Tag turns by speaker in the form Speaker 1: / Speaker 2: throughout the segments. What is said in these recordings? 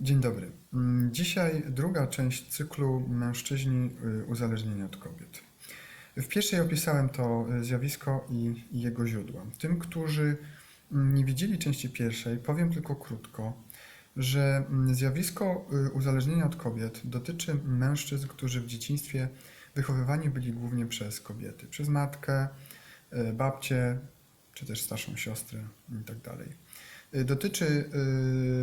Speaker 1: Dzień dobry. Mm, Dzisiaj druga część cyklu Mężczyźni y, uzależnieni od kobiet. W pierwszej opisałem to y, zjawisko i, jego źródła. Tym, którzy mm, nie widzieli części pierwszej, powiem tylko krótko, że mm, zjawisko y, uzależnienia od kobiet dotyczy mężczyzn, którzy w dzieciństwie wychowywani byli głównie przez kobiety, przez matkę, babcię, czy też starszą siostrę itd. Y, Dotyczy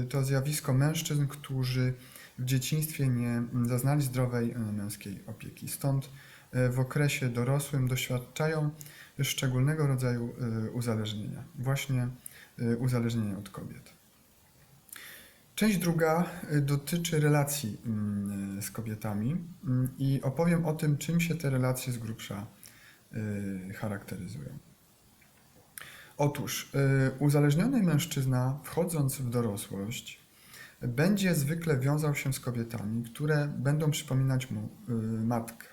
Speaker 1: y, to zjawisko mężczyzn, którzy w dzieciństwie nie zaznali zdrowej y, męskiej opieki. Stąd w okresie dorosłym doświadczają szczególnego rodzaju uzależnienia, właśnie uzależnienia od kobiet. Część druga dotyczy relacji z kobietami i opowiem o tym, czym się te relacje z grubsza charakteryzują. Otóż y, uzależniony mężczyzna, wchodząc w dorosłość, będzie zwykle wiązał się z kobietami, które będą przypominać mu y, matkę,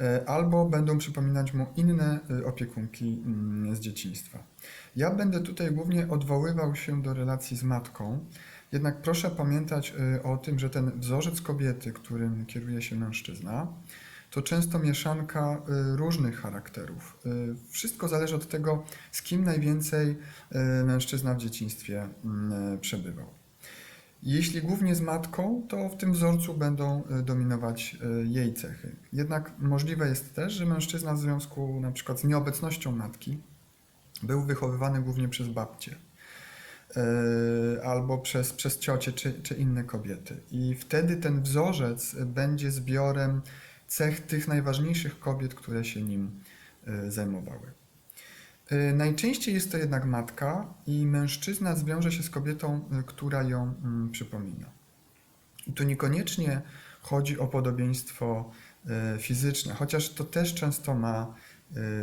Speaker 1: y, albo będą przypominać mu inne opiekunki mm, z dzieciństwa. Ja będę tutaj głównie odwoływał się do relacji z matką, jednak proszę pamiętać o tym, że ten wzorzec kobiety, którym kieruje się mężczyzna, to często mieszanka y, różnych charakterów. Y, Wszystko zależy od tego, z kim najwięcej y, mężczyzna w dzieciństwie mm, przebywał. Jeśli głównie z matką, to w tym wzorcu będą dominować jej cechy. Jednak możliwe jest też, że mężczyzna w związku na przykład z nieobecnością matki był wychowywany głównie przez babcię y, albo przez, przez ciocie czy, czy inne kobiety. I wtedy ten wzorzec będzie zbiorem cech tych najważniejszych kobiet, które się nim y, zajmowały. Y, Najczęściej jest to jednak matka i mężczyzna zwiąże się z kobietą, y, która ją mm, przypomina. I tu niekoniecznie chodzi o podobieństwo fizyczne, chociaż to też często ma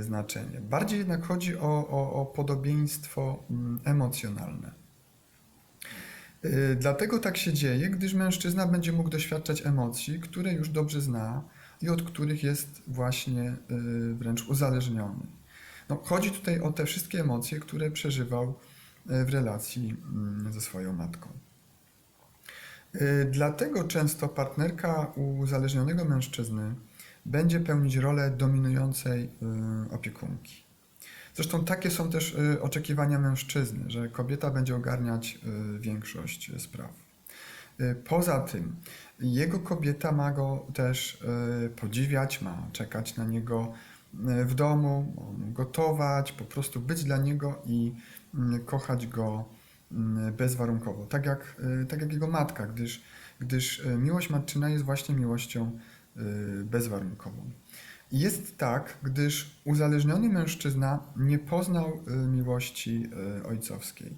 Speaker 1: znaczenie. Bardziej jednak chodzi o, o, o podobieństwo mm, emocjonalne. Dlatego tak się dzieje, gdyż mężczyzna będzie mógł doświadczać emocji, które już dobrze zna i od których jest właśnie y, wręcz uzależniony. No, chodzi tutaj o te wszystkie emocje, które przeżywał y, w relacji mm, ze swoją matką. Y, Dlatego często partnerka uzależnionego mężczyzny będzie pełnić rolę dominującej opiekunki. Zresztą takie są też oczekiwania mężczyzny, że kobieta będzie ogarniać większość spraw. Y, Poza tym, jego kobieta ma go też y, podziwiać, ma czekać na niego y, w domu, gotować, po prostu być dla niego i y, kochać go y, bezwarunkowo, tak jak, tak jak jego matka, gdyż, gdyż miłość matczyna jest właśnie miłością bezwarunkową. Jest tak, gdyż uzależniony mężczyzna nie poznał miłości ojcowskiej.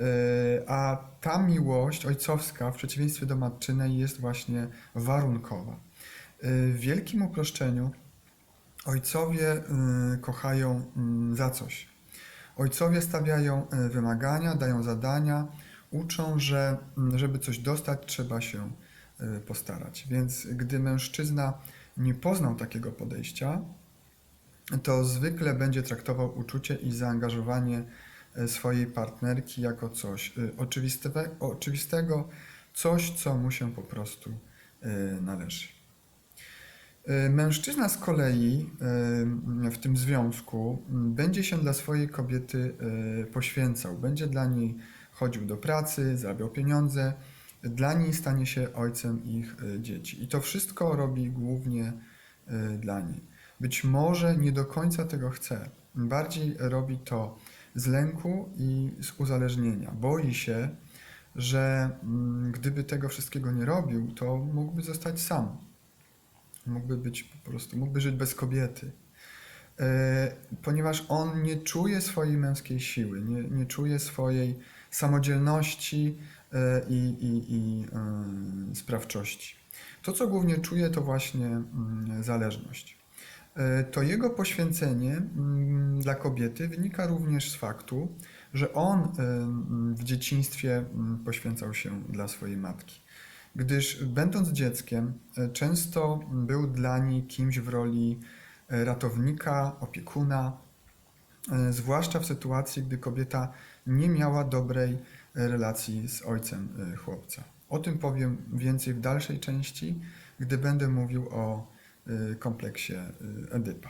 Speaker 1: Y, A ta miłość ojcowska, w przeciwieństwie do matczynej, jest właśnie warunkowa. Y, W wielkim uproszczeniu ojcowie y, kochają mm, za coś. Ojcowie stawiają y, wymagania, dają zadania, uczą, że mm, żeby coś dostać, trzeba się y, postarać. Więc gdy mężczyzna nie poznał takiego podejścia, to zwykle będzie traktował uczucie i zaangażowanie e, swojej partnerki jako coś e, oczywiste- oczywistego, coś, co mu się po prostu e, należy. E, Mężczyzna z kolei e, w tym związku będzie się dla swojej kobiety e, poświęcał, będzie dla niej chodził do pracy, zarabiał pieniądze, dla niej stanie się ojcem ich e, dzieci. I to wszystko robi głównie e, dla niej. Być może nie do końca tego chce. Bardziej robi to z lęku i z uzależnienia. Boi się, że mm, gdyby tego wszystkiego nie robił, to mógłby zostać sam. Mógłby być po prostu, mógłby żyć bez kobiety. E, Ponieważ on nie czuje swojej męskiej siły, nie, nie czuje swojej samodzielności e, i, i, i e, sprawczości. To, co głównie czuje, to właśnie mm, zależność. E, To jego poświęcenie mm, dla kobiety wynika również z faktu, że on e, mm, w dzieciństwie mm, poświęcał się dla swojej matki. Gdyż będąc dzieckiem, e, często był dla niej kimś w roli ratownika, opiekuna, zwłaszcza w sytuacji, gdy kobieta nie miała dobrej relacji z ojcem chłopca. O tym powiem więcej w dalszej części, gdy będę mówił o kompleksie y, Edypa.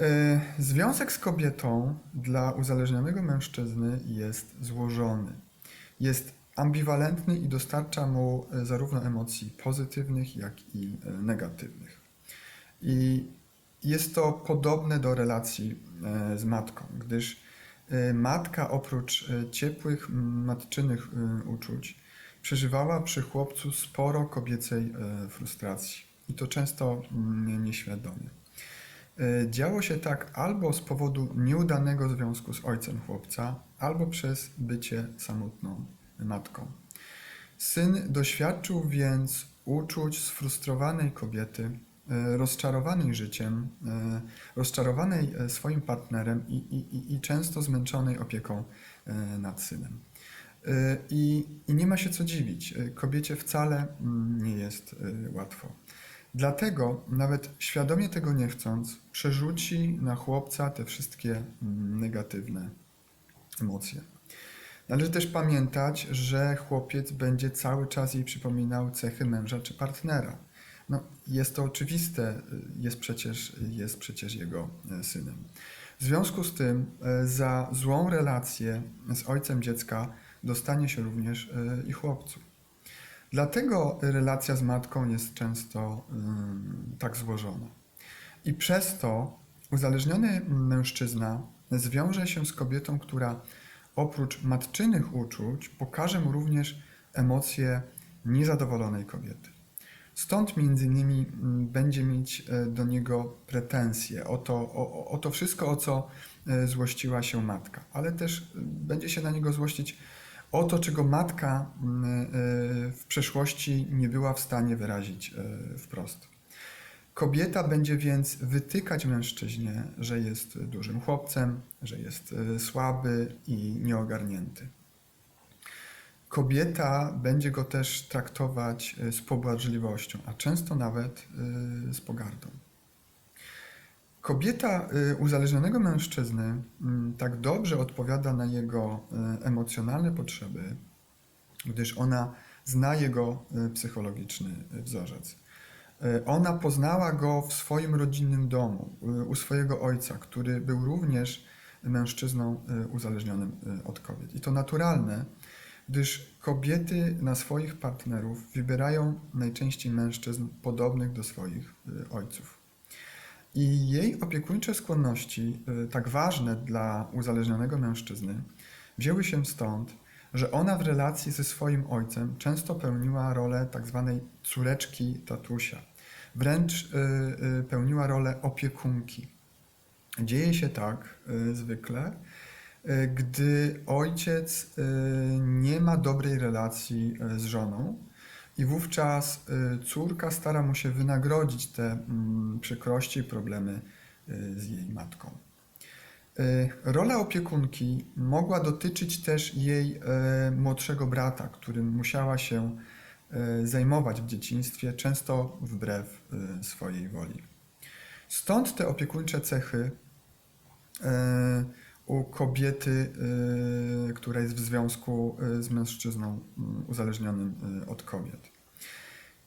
Speaker 1: Y, Związek z kobietą dla uzależnionego mężczyzny jest złożony. Jest ambiwalentny i dostarcza mu y, zarówno emocji pozytywnych, jak i y, negatywnych. I jest to podobne do relacji y, z matką, gdyż y, matka oprócz y, ciepłych matczynych y, uczuć przeżywała przy chłopcu sporo kobiecej y, frustracji i to często mm, nieświadomie. Y, Działo się tak albo z powodu nieudanego związku z ojcem chłopca, albo przez bycie samotną matką. Syn doświadczył więc uczuć sfrustrowanej kobiety, y, rozczarowanej życiem, rozczarowanej swoim partnerem i, i, i- często zmęczonej opieką nad synem. Y, I, I nie ma się co dziwić, y, kobiecie wcale mm, nie jest y, łatwo. Dlatego, nawet świadomie tego nie chcąc, przerzuci na chłopca te wszystkie mm, negatywne emocje. Należy też pamiętać, że chłopiec będzie cały czas jej przypominał cechy męża czy partnera. No, jest to oczywiste, jest przecież, jest przecież jego synem. W związku z tym za złą relację z ojcem dziecka dostanie się również y, i chłopcu. Dlatego relacja z matką jest często ym, tak złożona. I przez to uzależniony mężczyzna zwiąże się z kobietą, która oprócz matczynych uczuć pokaże mu również emocje niezadowolonej kobiety. Stąd między innymi mm, będzie mieć e, do niego pretensje o to, o, o- to wszystko, o co e, złościła się matka, ale też e, będzie się na niego złościć o to, czego matka mm, e, w przeszłości nie była w stanie wyrazić e, wprost. Kobieta będzie więc wytykać mężczyźnie, że jest dużym chłopcem, że jest e, słaby i nieogarnięty. Kobieta będzie go też traktować z pobłażliwością, a często nawet z pogardą. Kobieta e, uzależnionego mężczyzny mm, tak dobrze odpowiada na jego e, emocjonalne potrzeby, gdyż ona zna jego psychologiczny wzorzec. Ona poznała go w swoim rodzinnym domu, u swojego ojca, który był również mężczyzną uzależnionym od kobiet. I to naturalne, gdyż kobiety na swoich partnerów wybierają najczęściej mężczyzn podobnych do swoich ojców. I jej opiekuńcze skłonności, e, tak ważne dla uzależnionego mężczyzny, wzięły się stąd, że ona w relacji ze swoim ojcem często pełniła rolę tak zwanej córeczki tatusia. Wręcz y, y, pełniła rolę opiekunki. Dzieje się tak y, zwykle, y, gdy ojciec y, nie ma dobrej relacji y, z żoną i wówczas y, córka stara mu się wynagrodzić te mm, przykrości i problemy y, z jej matką. Y, Rola opiekunki mogła dotyczyć też jej młodszego brata, którym musiała się zajmować w dzieciństwie, często wbrew swojej woli. Stąd te opiekuńcze cechy u kobiety, która jest w związku z mężczyzną mm, uzależnionym od kobiet.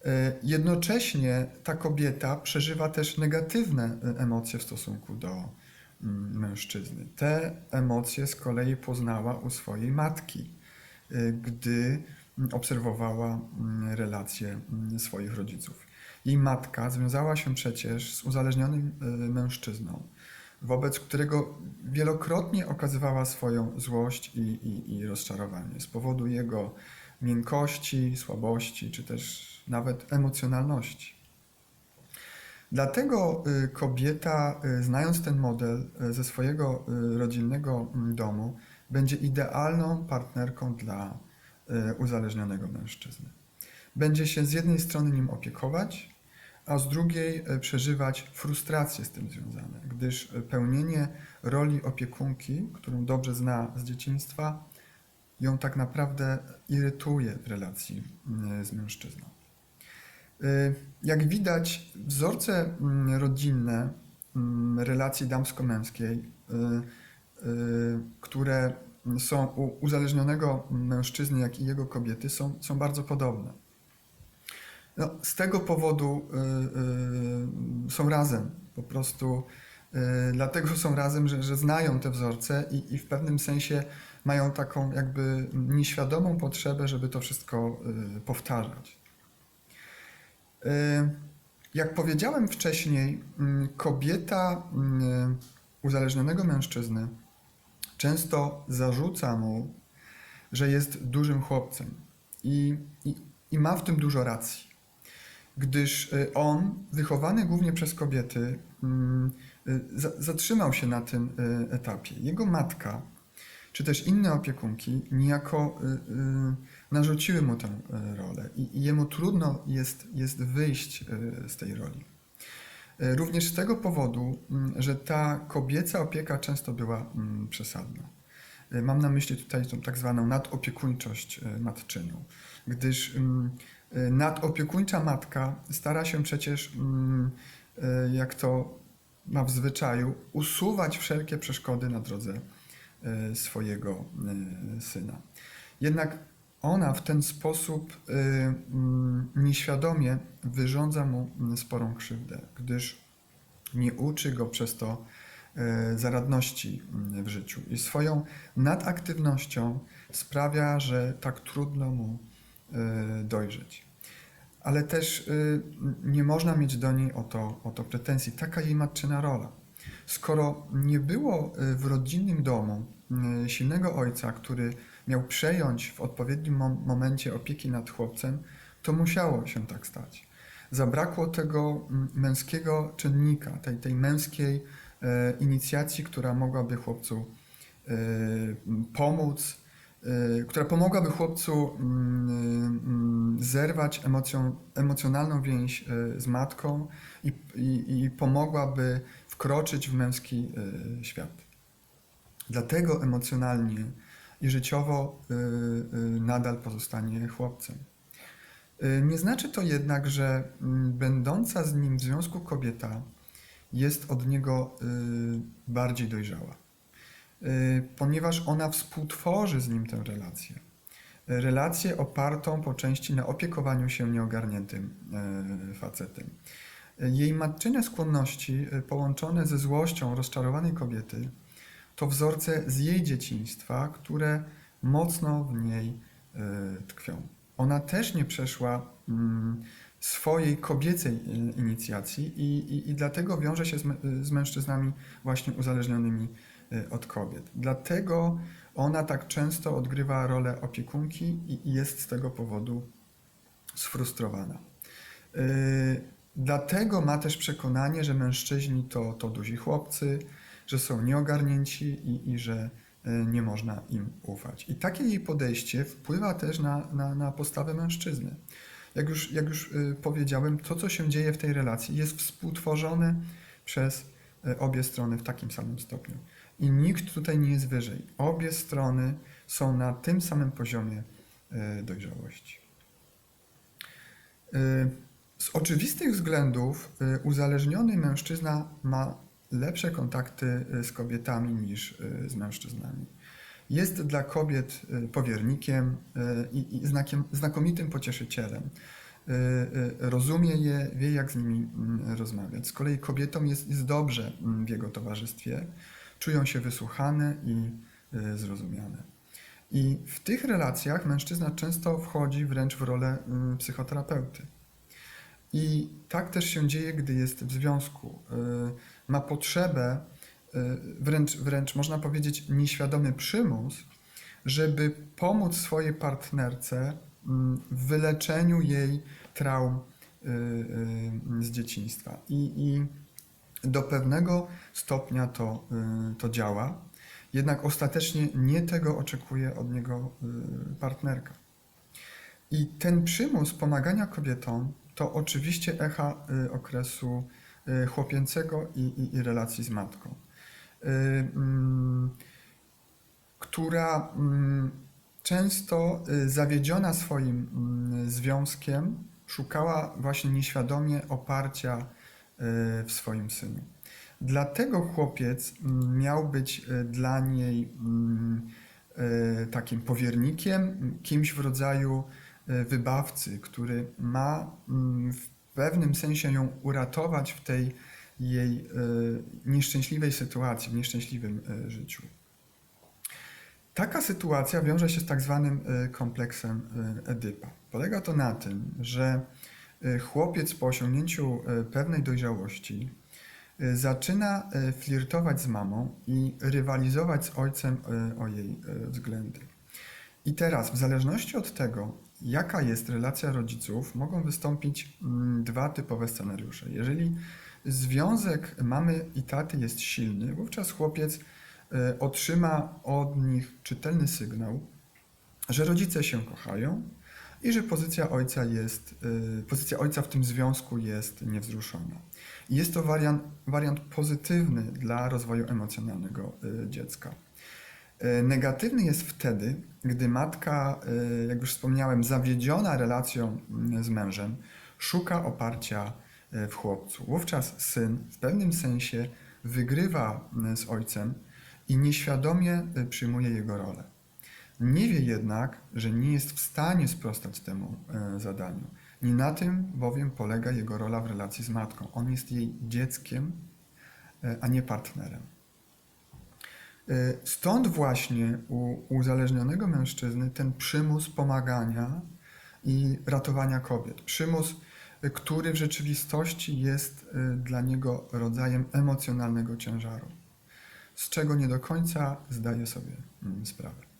Speaker 1: E, Jednocześnie ta kobieta przeżywa też negatywne e, emocje w stosunku do mm, mężczyzny. Te emocje z kolei poznała u swojej matki, y, gdy mm, obserwowała mm, relacje swoich rodziców. Jej matka związała się przecież z uzależnionym mężczyzną, wobec którego wielokrotnie okazywała swoją złość i, i, i rozczarowanie z powodu jego miękkości, słabości, czy też nawet emocjonalności. Dlatego y, kobieta, y, znając ten model y, ze swojego rodzinnego mm, domu, będzie idealną partnerką dla uzależnionego mężczyzny. Będzie się z jednej strony nim opiekować, a z drugiej przeżywać frustracje z tym związane, gdyż pełnienie roli opiekunki, którą dobrze zna z dzieciństwa, ją tak naprawdę irytuje w relacji z mężczyzną. Y, Jak widać, wzorce mm, rodzinne mm, relacji damsko-męskiej, y, y, które są u uzależnionego mężczyzny, jak i jego kobiety, są, są bardzo podobne. No, z tego powodu są razem. Po prostu dlatego są razem, że, że znają te wzorce i, i w pewnym sensie mają taką jakby nieświadomą potrzebę, żeby to wszystko powtarzać. Y, Jak powiedziałem wcześniej, mm, kobieta mm, uzależnionego mężczyzny często zarzuca mu, że jest dużym chłopcem i, i, i ma w tym dużo racji, gdyż y, on, wychowany głównie przez kobiety, mm, y, za- zatrzymał się na tym etapie. Jego matka, czy też inne opiekunki, niejako y, y, narzuciły mu tę y, rolę i, jemu trudno jest, jest wyjść z tej roli. Również z tego powodu, mm, że ta kobieca opieka często była mm, przesadna. Mam na myśli tutaj tą tak zwaną nadopiekuńczość matczyną, gdyż mm, nadopiekuńcza matka stara się przecież, jak to ma w zwyczaju, usuwać wszelkie przeszkody na drodze swojego y, syna. Jednak ona w ten sposób y, mm, nieświadomie wyrządza mu mm, sporą krzywdę, gdyż nie uczy go przez to zaradności mm, w życiu i swoją nadaktywnością sprawia, że tak trudno mu dojrzeć. Ale też nie można mieć do niej o to, o to pretensji. Taka jej matczyna rola. Skoro nie było y, w rodzinnym domu y, silnego ojca, który miał przejąć w odpowiednim mom- momencie opieki nad chłopcem, to musiało się tak stać. Zabrakło tego mm, męskiego czynnika, tej, tej męskiej e, inicjacji, która mogłaby chłopcu pomóc, która pomogłaby chłopcu mm, mm, zerwać emocją, emocjonalną więź e, z matką i, i, i pomogłaby wkroczyć w męski świat. Dlatego emocjonalnie i życiowo y, y, nadal pozostanie chłopcem. Y, Nie znaczy to jednak, że mm, będąca z nim w związku kobieta jest od niego y, bardziej dojrzała, Y, ponieważ ona współtworzy z nim tę relację. Y, Relację opartą po części na opiekowaniu się nieogarniętym y, facetem. Y, Jej matczyne skłonności y, połączone ze złością rozczarowanej kobiety to wzorce z jej dzieciństwa, które mocno w niej y, tkwią. Ona też nie przeszła mm, swojej kobiecej y, inicjacji i, i, i dlatego wiąże się z, z mężczyznami właśnie uzależnionymi y, od kobiet. Dlatego ona tak często odgrywa rolę opiekunki i, jest z tego powodu sfrustrowana. Y, Dlatego ma też przekonanie, że mężczyźni to, to duzi chłopcy, że są nieogarnięci i, i że y, nie można im ufać. I takie jej podejście wpływa też na, na, na postawę mężczyzny. Jak już, jak już y, powiedziałem, to, co się dzieje w tej relacji, jest współtworzone przez y, obie strony w takim samym stopniu. I nikt tutaj nie jest wyżej. Obie strony są na tym samym poziomie y, dojrzałości. Y, Z oczywistych względów y, uzależniony mężczyzna ma lepsze kontakty z kobietami niż z mężczyznami. Jest dla kobiet powiernikiem i znakiem, znakomitym pocieszycielem. Rozumie je, wie jak z nimi mm, rozmawiać. Z kolei kobietom jest, jest dobrze mm, w jego towarzystwie, czują się wysłuchane i y, zrozumiane. I w tych relacjach mężczyzna często wchodzi wręcz w rolę y, psychoterapeuty. I tak też się dzieje, gdy jest w związku. Y, Ma potrzebę, y, wręcz, wręcz można powiedzieć nieświadomy przymus, żeby pomóc swojej partnerce mm, w wyleczeniu jej traum z dzieciństwa. I, i do pewnego stopnia to, y, to działa, jednak ostatecznie nie tego oczekuje od niego y, partnerka. I ten przymus pomagania kobietom to oczywiście echa y, okresu chłopięcego i, i, i relacji z matką, mm, która mm, często zawiedziona swoim mm, związkiem szukała właśnie nieświadomie oparcia w swoim synu. Dlatego chłopiec mm, miał być y, dla niej mm, y, takim powiernikiem, kimś w rodzaju wybawcy, który ma mm, w pewnym sensie ją uratować w tej jej nieszczęśliwej sytuacji, w nieszczęśliwym życiu. Taka sytuacja wiąże się z tak zwanym kompleksem Edypa. Polega to na tym, że chłopiec po osiągnięciu e, pewnej dojrzałości e, zaczyna e, flirtować z mamą i rywalizować z ojcem e, o jej e, względy. I teraz, w zależności od tego, jaka jest relacja rodziców, mogą wystąpić mm, dwa typowe scenariusze. Jeżeli związek mamy i taty jest silny, wówczas chłopiec e, otrzyma od nich czytelny sygnał, że rodzice się kochają i że pozycja ojca jest, e, pozycja ojca w tym związku jest niewzruszona. Jest to wariant, wariant pozytywny dla rozwoju emocjonalnego e, dziecka. E, Negatywny jest wtedy, gdy matka, jak już wspomniałem, zawiedziona relacją z mężem, szuka oparcia w chłopcu. Wówczas syn w pewnym sensie wygrywa z ojcem i nieświadomie przyjmuje jego rolę. Nie wie jednak, że nie jest w stanie sprostać temu e, zadaniu. Nie na tym bowiem polega jego rola w relacji z matką. On jest jej dzieckiem, e, a nie partnerem. E, Stąd właśnie u uzależnionego mężczyzny ten przymus pomagania i ratowania kobiet. Przymus, który w rzeczywistości jest dla niego rodzajem emocjonalnego ciężaru, z czego nie do końca zdaje sobie mm, sprawę.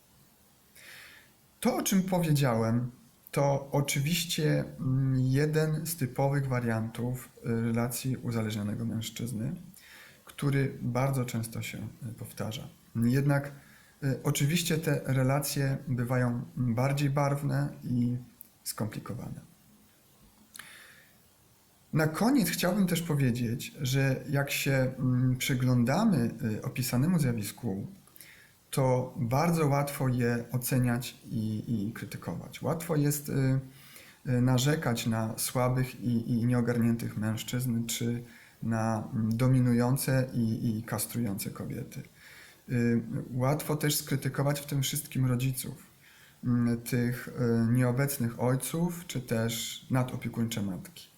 Speaker 1: To, o czym powiedziałem, to oczywiście mm, jeden z typowych wariantów e, relacji uzależnionego mężczyzny, który bardzo często się e, powtarza. Jednak e, oczywiście te relacje bywają bardziej barwne i skomplikowane. Na koniec chciałbym też powiedzieć, że jak się mm, przyglądamy y, opisanemu zjawisku, to bardzo łatwo je oceniać i, i krytykować. Łatwo jest y, y, narzekać na słabych i, i nieogarniętych mężczyzn, czy na mm, dominujące i, i kastrujące kobiety. Y, Łatwo też skrytykować w tym wszystkim rodziców, mm, tych y, nieobecnych ojców, czy też nadopiekuńcze matki.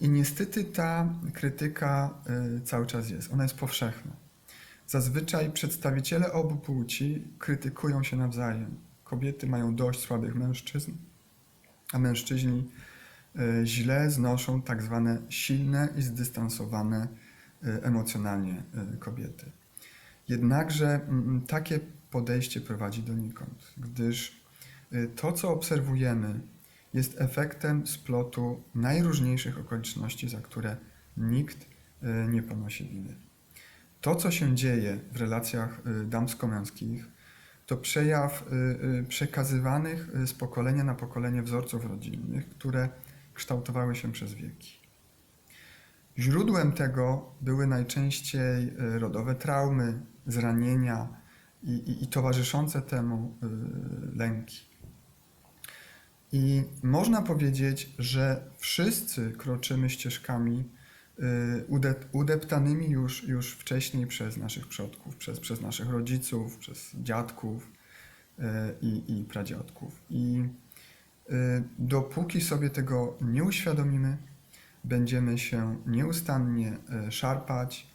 Speaker 1: I niestety ta krytyka y, cały czas jest, ona jest powszechna. Zazwyczaj przedstawiciele obu płci krytykują się nawzajem. Kobiety mają dość słabych mężczyzn, a mężczyźni y, źle znoszą tak zwane silne i zdystansowane y, emocjonalnie y, kobiety. Jednakże takie podejście prowadzi donikąd, gdyż to, co obserwujemy, jest efektem splotu najróżniejszych okoliczności, za które nikt nie ponosi winy. To, co się dzieje w relacjach y, damsko-męskich, to przejaw y, y, przekazywanych z pokolenia na pokolenie wzorców rodzinnych, które kształtowały się przez wieki. Źródłem tego były najczęściej rodowe traumy, zranienia i, i, i towarzyszące temu lęki. I można powiedzieć, że wszyscy kroczymy ścieżkami udeptanymi już, już wcześniej przez naszych przodków, przez, przez naszych rodziców, przez dziadków y, i, i pradziadków. I y, dopóki sobie tego nie uświadomimy, będziemy się nieustannie y, szarpać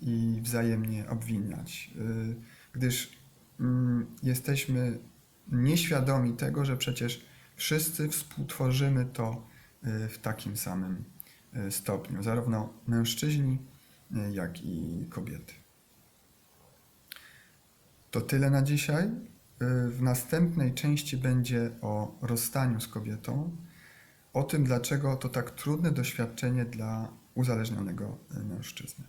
Speaker 1: i wzajemnie obwiniać, y, gdyż mm, jesteśmy nieświadomi tego, że przecież wszyscy współtworzymy to y, w takim samym y, stopniu, zarówno mężczyźni, y, jak i kobiety. To tyle na dzisiaj. Y, W następnej części będzie o rozstaniu z kobietą, o tym, dlaczego to tak trudne doświadczenie dla uzależnionego y, mężczyzny.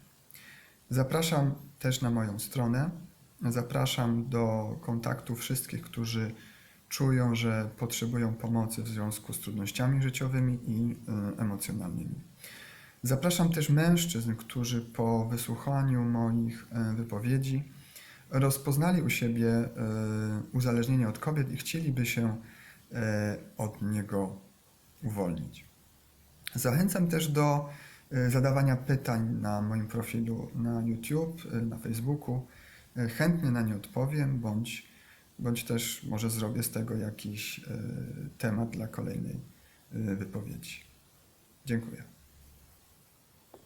Speaker 1: Zapraszam też na moją stronę. Zapraszam do kontaktu wszystkich, którzy czują, że potrzebują pomocy w związku z trudnościami życiowymi i y, emocjonalnymi. Zapraszam też mężczyzn, którzy po wysłuchaniu moich y, wypowiedzi rozpoznali u siebie y, uzależnienie od kobiet i chcieliby się y, od niego uwolnić. Zachęcam też do zadawania pytań na moim profilu na YouTube, na Facebooku. Chętnie na nie odpowiem, bądź bądź też może zrobię z tego jakiś temat dla kolejnej wypowiedzi. Dziękuję.